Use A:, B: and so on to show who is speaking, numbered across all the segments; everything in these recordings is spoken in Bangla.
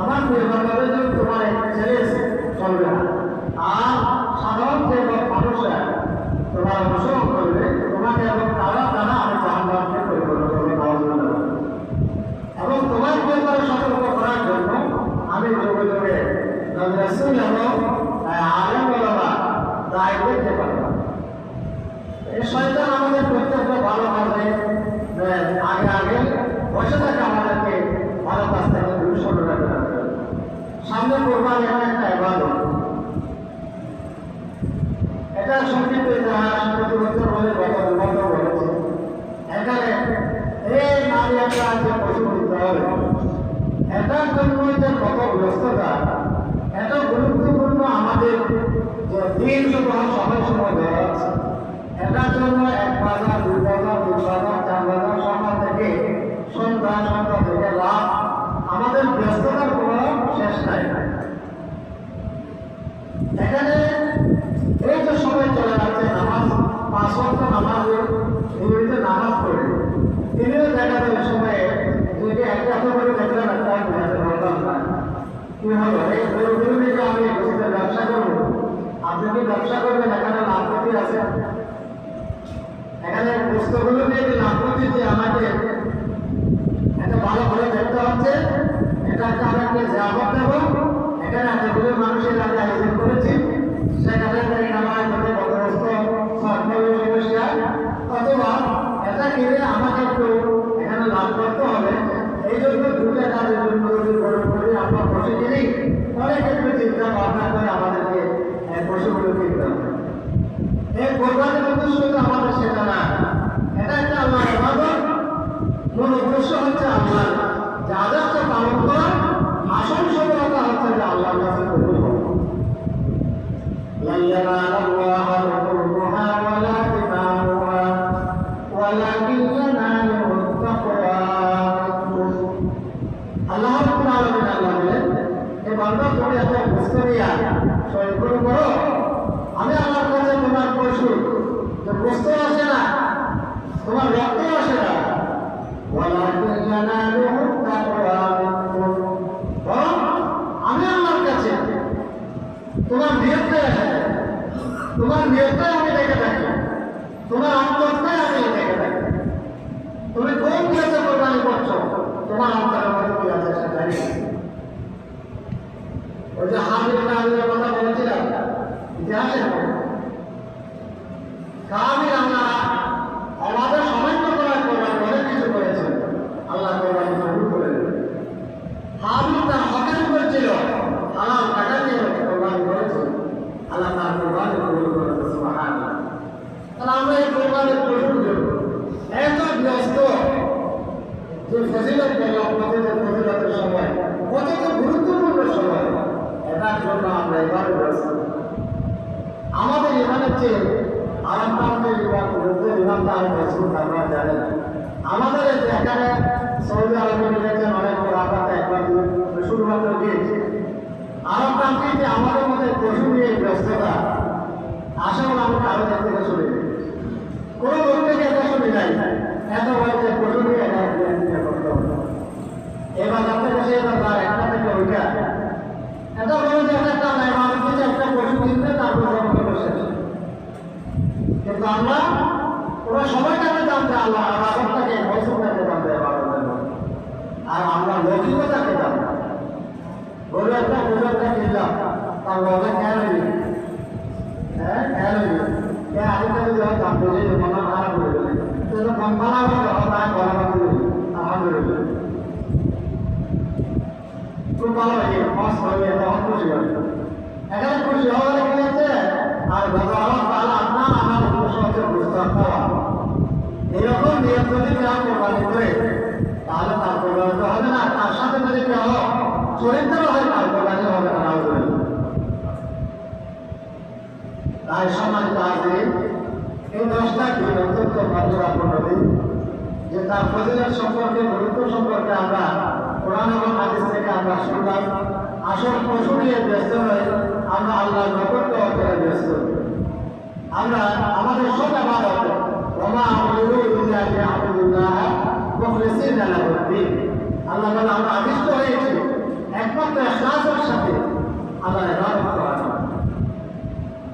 A: আমার পরিবারের জন্য তোমার ছেলে চলবে না আর সাধারণ যে মানুষরা তোমার অনুসরণ করবে, তোমাকে এবং তারা তারা আমি জাহান্নামকে পরিবর্তন করব। এবং তোমার পরিবারে সতর্ক করার জন্য আমি যোগাযোগে যোগে নবী এবং আলেম ওলামা দায় করতে পারব এই শয়তান আমাদের প্রত্যেকটা ভালো কাজে আহ, আগে আগে বসে থাকে আমাদেরকে ভালো কাজ থেকে দূরে সরে রাখতে হবে। সামনে কোরবান এমন একটা এবাদত এটা সংক্ষিপ্ত ইতিহাস প্রতিবছর বলে গত এখানে এই এটার জন্য এত গুরুত্বপূর্ণ আমাদের দিন সময় সময় দেওয়া আছে এটার জন্য এক বাজার বাজার বাজার চার বাজার সকাল থেকে সন্ধ্যা সন্ধ্যা থেকে লাভ আমাদের ব্যস্ততার কোনো শেষ নাই এখানে এই যে সময় চলে যাচ্ছে নামাজ পাঁচ ওয়াক্ত নামাজ নিয়মিত নামাজ পড়ে তিনিও দেখা যায় সময়ে যদি একটা এত করে দেখলেন একটা বোঝাতে পারলাম না কি হলো ব্যবসা করব। আপনি কি ব্যবসা করবেন? এখানে লাভপতি আছে। এখানে পুস্তকগুলো নিয়ে আমাকে এটা ভালো করে দেখতে হচ্ছে, এটা একটা আমি একটা জাবত মানুষের আমি আয়োজন করেছি। সেখানে আমার এটা কিনে আমাকে একটু এখানে লাভ করতে হবে। এই জন্য দুটো কাজের জন্য করি আমরা বসে কিনি অনেক একটু চিন্তা ভাবনা করে আমাদেরকে আমি আমার কাছে তোমার পশু যে বস্তু আসে না, তোমার রক্ত আসে না। আমি আমার কাছে তোমার নিয়তে তোমার নিয়তে আমি দেখে থাকি। তোমার অন্তরটাই আমি দেখে তুমি কোন নিয়তে কোরবানি করছ? তোমার অন্তরের মধ্যে আছে সেটাই ওই যে হাবিল ইতিহাসের কামিল আমরা আমাদের সামান্য করার কোরবানি কিছু করেছেন। আল্লাহ কোরবানি কবুল করে হামিদ তার হকের উপর ছিল, হালাল টাকা দিয়ে কোরবানি করেছে। আল্লাহ তার কোরবানি কবুল তাহলে আমরা এই কোরবানির পশুর জন্য এত ব্যস্ত যে ফজিলত করলাম প্রতিদিন ফজিলতের সময় কত গুরুত্বপূর্ণ সময়, এটার জন্য আমরা এবারে ব্যস্ত। চেয়ে যুদ্ধের ইমানটা আরও আমরা আমাদের যে আমরা আমাদের পশু নিয়ে ব্যস্ততা? আসলে আমি কারও কাছ থেকে শুনি কোনো লোক এটা শুনি নাই। এত বয়সে পশু নিয়ে এবার আপনার কাছে এবার তার একটা থেকে ওইটা। এটা পশু কিনতে তারপর আমরা আর আমরা যখন দাম আমার তাহলে আপনার আমার উদ্দেশ্য হচ্ছে বুঝতে পাওয়া এরকম নিয়ম যদি কেউ কোরবানি করে তাহলে তার কোরবানি তো হবে না তার সাথে যদি কেউ চরিত্র হয় তার কোরবানি হবে না নাউজুবিল্লাহ। তাই সম্মানিত আছে এই দশটা দিন অত্যন্ত মর্যাদাপূর্ণ দিন যে তার ফজিলত সম্পর্কে, গুরুত্ব সম্পর্কে আমরা কোরআন এবং হাদিস থেকে আমরা শুনলাম। আসল পশু নিয়ে ব্যস্ত হয়ে আমরা আল্লাহর নগরকে অর্থে ব্যস্ত। আমরা, আমাদের সব আবাদত। ওমা আমরু ইল্লা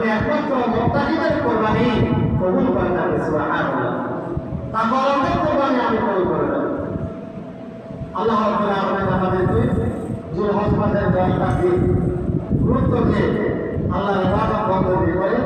A: আমি একমাত্র মুত্তাকিদের কোরবানি কবুল করে থাকি সুবহানাল্লাহ। তাকওয়ালাদের কোরবানি আমি কবুল করে থাকি আল্লাহ রাব্বুল আলামিন আমাদেরকে জুলহজ মাসের দশটা দিন গুরুত্ব দিয়ে আল্লাহর ইবাদত বন্ধ করে